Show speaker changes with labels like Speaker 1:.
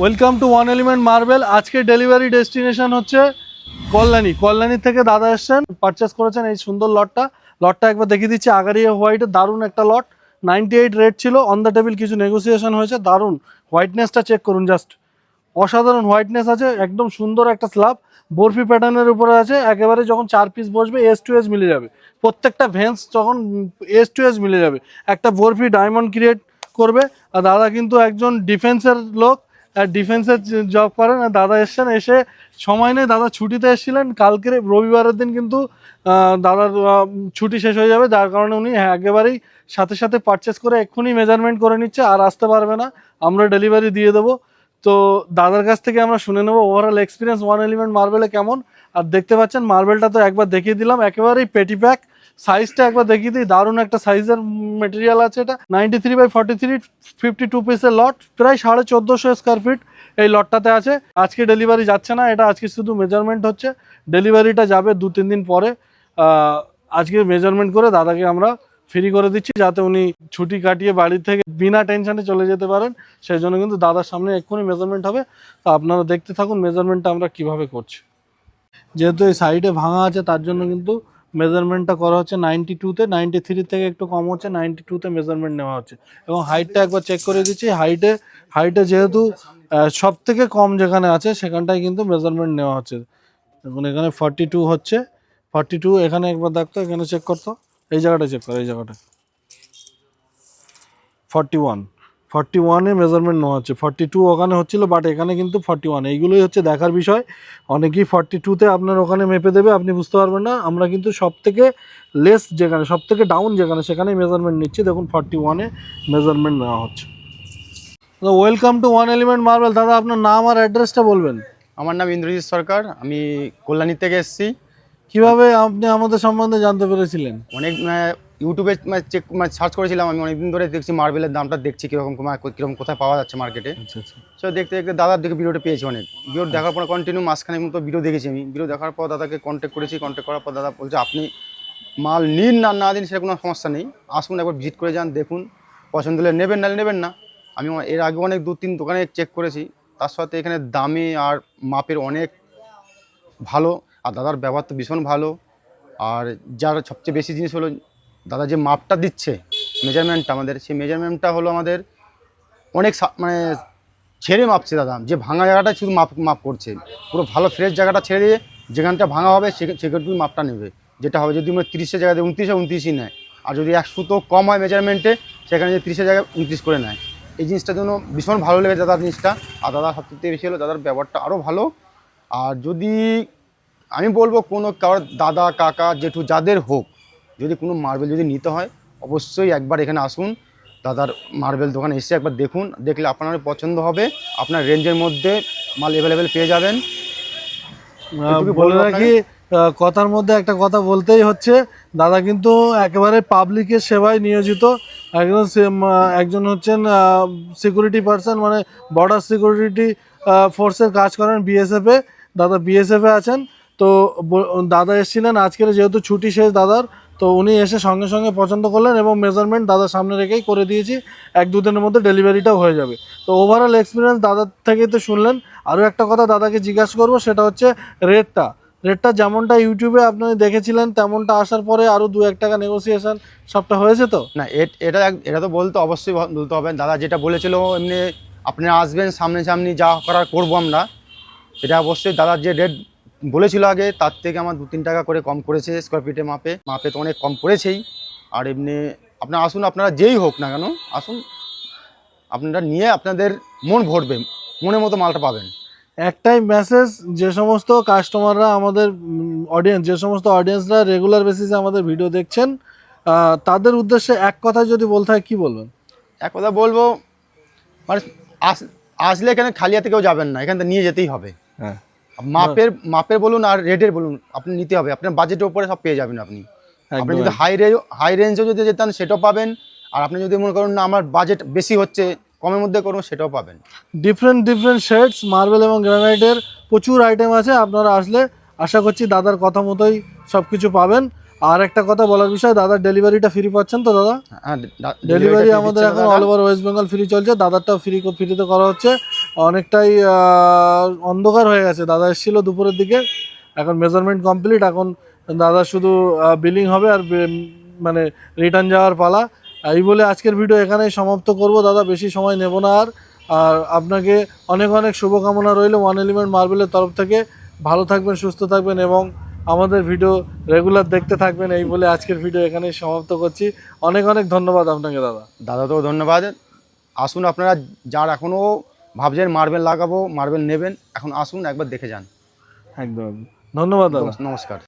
Speaker 1: Welcome to One Element Marble আজকে delivery destination হচ্ছে কল্যাণী। কল্যাণী থেকে দাদা এসছেন। পারচেস করেছেন এই সুন্দর লটটা। লটটা একবার দেখিয়ে দিচ্ছি। আগারিয়া হোয়াইটের দারুণ একটা লট নাইনটি এইট রেট ছিল। অন দ্য টেবিল কিছু নেগোসিয়েশন হয়েছে। দারুণ। হোয়াইটনেসটা চেক করুন জাস্ট অসাধারণ হোয়াইটনেস আছে। একদম সুন্দর একটা স্ল্যাব বরফি প্যাটার্নের উপরে আছে। একেবারে যখন চার পিস বসবে এস টু এস মিলে যাবে। প্রত্যেকটা ভেন্স যখন এস টু এস মিলে যাবে। একটা বরফি ডায়মন্ড ক্রিয়েট করবে। আর দাদা কিন্তু একজন ডিফেন্সের লোক। ডিফেন্সের জব করেন আর দাদা এসছেন এসে সময় নেই দাদা ছুটিতে এসেছিলেন কালকে রবিবারের দিন কিন্তু দাদার ছুটি শেষ হয়ে যাবে যার কারণে উনি হ্যাঁ, একেবারেই সাথে সাথে পারচেস করে এক্ষুনি মেজারমেন্ট করে নিচ্ছে আর আসতে পারবে না আমরা ডেলিভারি দিয়ে দেবো। তো দাদার কাছ থেকে আমরা শুনে নেব ওভারঅল এক্সপিরিয়েন্স ওয়ান এলিমেন্ট মার্বেলে কেমন? আর দেখতে পাচ্ছেন মার্বেলটা তো একবার দেখিয়ে দিলাম একেবারেই পেটি প্যাক সাইজটা একবার দেখিয়ে দিই, দারুণ একটা সাইজের মেটেরিয়াল আছে এটা। Ninety three by forty three fifty two পিসের লট প্রায় সাড়ে চোদ্দোশো স্কোয়ার ফিট এই লটটাতে আছে। আজকে ডেলিভারি যাচ্ছে না, এটা আজকে শুধু মেজারমেন্ট হচ্ছে। ডেলিভারিটা যাবে দু, তিন দিন পরে। আজকে মেজারমেন্ট করে দাদাকে আমরা ফ্রি করে দিচ্ছি, যাতে উনি ছুটি কাটিয়ে বাড়ি থেকে বিনা টেনশনে চলে যেতে পারেন। সেই জন্য কিন্তু দাদার সামনে এক্ষুনি মেজারমেন্ট হবে। তো আপনারা দেখতে থাকুন মেজারমেন্টটা আমরা কীভাবে করছি। যেহেতু এই সাইডে ভাঙা আছে, তার জন্য কিন্তু মেজারমেন্টটা করা হচ্ছে নাইনটি টুতে নাইনটি থ্রি থেকে একটু কম হচ্ছে নাইনটি টুতে মেজারমেন্ট নেওয়া হচ্ছে। এবং হাইটটা একবার চেক করে দিচ্ছি হাইটে হাইটে যেহেতু সব থেকে কম যেখানে আছে, সেখানটায় কিন্তু মেজারমেন্ট নেওয়া হচ্ছে। দেখুন, এখানে ফর্টি টু হচ্ছে। ফর্টি টু এখানে একবার দেখতো, এখানে চেক করতো। এই জায়গাটা চেক করো, এই জায়গাটা। ফর্টি ওয়ান ফর্টি ওয়ানে মেজারমেন্ট নেওয়া হচ্ছে। ফর্টি টু ওখানে হচ্ছিল বাট এখানে কিন্তু ফর্টি ওয়ান। এইগুলোই হচ্ছে দেখার বিষয়। অনেকেই ফর্টি টুতে আপনার ওখানে মেপে দেবে আপনি বুঝতে পারবেন না। আমরা কিন্তু সব থেকে লেস যেখানে সব থেকে ডাউন যেখানে সেখানে মেজারমেন্ট নিচ্ছি। দেখুন ফর্টি ওয়ানে মেজারমেন্ট নেওয়া হচ্ছে। Welcome to One Element Marble দাদা আপনার নাম আর অ্যাড্রেসটা বলবেন।
Speaker 2: আমার নাম ইন্দ্রজিৎ সরকার। আমি কল্যাণী থেকে এসেছি।
Speaker 1: কীভাবে আপনি আমাদের সম্বন্ধে জানতে পেরেছিলেন?
Speaker 2: অনেক ইউটিউবে চেক মানে সার্চ করেছিলাম আমি অনেকদিন ধরে দেখছি মার্বেলের দামটা দেখছি কীরকম কীরকম কোথায় পাওয়া যাচ্ছে মার্কেটে
Speaker 1: আচ্ছা আচ্ছা।
Speaker 2: সো দেখতে দেখতে দাদার দিকে ভিডিওটা পেয়েছি অনেক। ভিডিও দেখার পর কন্টিনিউ মাঝখানে মতো ভিডিও দেখেছি আমি। ভিডিও দেখার পর দাদাকে কন্ট্যাক্ট করেছি কন্ট্যাক্ট করার পর দাদা বলছে আপনি মাল নিন না না দিন সেটা কোনো সমস্যা নেই। আসুন একবার ভিজিট করে যান দেখুন। পছন্দ হলে নেবেন নাহলে নেবেন না। আমি এর আগে অনেক দু তিন দোকানে চেক করেছি। তার সাথে এখানে দামে আর মাপের অনেক ভালো। আর দাদার ব্যবহার তো ভীষণ ভালো। আর যার সবচেয়ে বেশি জিনিস হলো দাদা যে মাপটা দিচ্ছে মেজারমেন্টটা আমাদের সেই মেজারমেন্টটা হলো আমাদের অনেক মানে ছেড়ে মাপছে দাদা। যে ভাঙা জায়গাটা শুধু মাপ মাপ করছে। পুরো ভালো ফ্রেশ জায়গাটা ছেড়ে দিয়ে যেখানটা ভাঙা হবে সেখানটুকু মাপটা নেবে। যেটা হবে যদি আমরা তিরিশের জায়গায় উনত্রিশে উনত্রিশই নেয়। আর যদি এক সুতো কম হয় মেজারমেন্টে সেখানে যদি তিরিশের জায়গায় উনত্রিশ করে নেয়। এই জিনিসটার জন্য ভীষণ ভালো লেগেছে দাদার জিনিসটা। আর দাদা সবথেকে বেশি হলো দাদার ব্যবহারটা আরও ভালো। আর যদি আমি বলব কোনো কারোর দাদা, কাকা, জেঠু যাদের হোক যদি কোনো মার্বেল যদি নিতে হয় অবশ্যই একবার এখানে আসুন। দাদার মার্বেল দোকানে এসে একবার দেখুন। দেখলে আপনার পছন্দ হবে। আপনার রেঞ্জের মধ্যে মাল অ্যাভেলেবেল পেয়ে যাবেন।
Speaker 1: বলে রাখি কথার মধ্যে একটা কথা বলতেই হচ্ছে। দাদা কিন্তু একেবারে পাবলিকের সেবায় নিয়োজিত। একজন একজন হচ্ছেন সিকিউরিটি পার্সন মানে বর্ডার সিকিউরিটি ফোর্সের কাজ করেন বিএসএফ এ। দাদা বিএসএফ এ আছেন। তো দাদা এসেছিলেন। আজকের যেহেতু ছুটি শেষ দাদার তো উনি এসে সঙ্গে সঙ্গে পছন্দ করলেন এবং মেজারমেন্ট দাদার সামনে রেখেই করে দিয়েছি। এক দুদিনের মধ্যে ডেলিভারিটাও হয়ে যাবে। তো ওভারঅল এক্সপিরিয়েন্স দাদার থেকেই তো শুনলেন। আরও একটা কথা দাদাকে জিজ্ঞাসা করব, সেটা হচ্ছে রেটটা রেটটা যেমনটা ইউটিউবে আপনি দেখেছিলেন, তেমনটা আসার পরে আরও দু এক টাকা নেগোসিয়েশন সবটা হয়েছে তো?
Speaker 2: না এটা এটা তো বলতে অবশ্যই বলতে হবে। দাদা যেটা বলেছিল, এমনি আপনি আসবেন সামনে সামনি যা করার করব আমরা, এটা অবশ্যই দাদার যে রেট বলেছিল আগে তার থেকে আমার দু তিন টাকা করে কম করেছে স্কোয়ার ফিটে মাপে। মাপে তো অনেক কম করেছেই। আর এমনি আপনারা আসুন আপনারা যেই হোক না কেন আসুন। আপনারা নিয়ে আপনাদের মন ভরবে মনের মতো মালটা পাবেন।
Speaker 1: একটাই মেসেজ যে সমস্ত কাস্টমাররা আমাদের অডিয়েন্স যে সমস্ত অডিয়েন্সরা রেগুলার বেসিসে আমাদের ভিডিও দেখছেন তাদের উদ্দেশ্যে এক কথা যদি বলতে হয় কী বলবেন?
Speaker 2: এক কথা বলব মানে আস আসলে এখানে খালি হাতে কেউ যাবেন না এখান থেকে নিয়ে যেতেই হবে।
Speaker 1: হ্যাঁ।
Speaker 2: মাপের মাপের বলুন আর রেটের বলুন আপনি নিতে হবে আপনার বাজেটের উপরে সব পেয়ে যাবেন আপনি। আপনি যদি হাই রেঞ্জ হাই রেঞ্জেও যদি যেতেন সেটাও পাবেন আর আপনি যদি মনে করুন না আমার বাজেট বেশি হচ্ছে কমের মধ্যে করুন সেটাও পাবেন।
Speaker 1: ডিফারেন্ট ডিফারেন্ট শেডস মার্বেল এবং গ্রানাইটের প্রচুর আইটেম আছে আপনারা আসলে আশা করছি দাদার কথা মতোই সব কিছু পাবেন। আর একটা কথা বলার বিষয় দাদার ডেলিভারিটা ফ্রি পাচ্ছেন তো দাদা?
Speaker 2: হ্যাঁ
Speaker 1: ডেলিভারি আমাদের এখন। All over West Bengal free চলছে দাদারটাও ফ্রি ফ্রিতে করা হচ্ছে। অনেকটাই অন্ধকার হয়ে গেছে। দাদা এসেছিল দুপুরের দিকে। এখন মেজারমেন্ট কমপ্লিট এখন দাদা শুধু বিলিং হবে আর মানে রিটার্ন যাওয়ার পালা। এই বলে আজকের ভিডিও এখানেই সমাপ্ত করব। দাদা, বেশি সময় নেব না আর। আর আপনাকে অনেক অনেক শুভকামনা রইল ওয়ান এলিমেন্ট মার্বেলের তরফ থেকে। ভালো থাকবেন, সুস্থ থাকবেন এবং আমাদের ভিডিও রেগুলার দেখতে থাকবেন। এই বলে আজকের ভিডিও এখানেই সমাপ্ত করছি। অনেক অনেক ধন্যবাদ আপনাকে, দাদা।
Speaker 2: দাদা তো ধন্যবাদ। আসুন আপনারা যার এখনও ভাবছেন মার্বেল লাগাবো মার্বেল নেবেন এখন আসুন একবার দেখে যান।
Speaker 1: একদম। ধন্যবাদ দাদা।
Speaker 2: নমস্কার।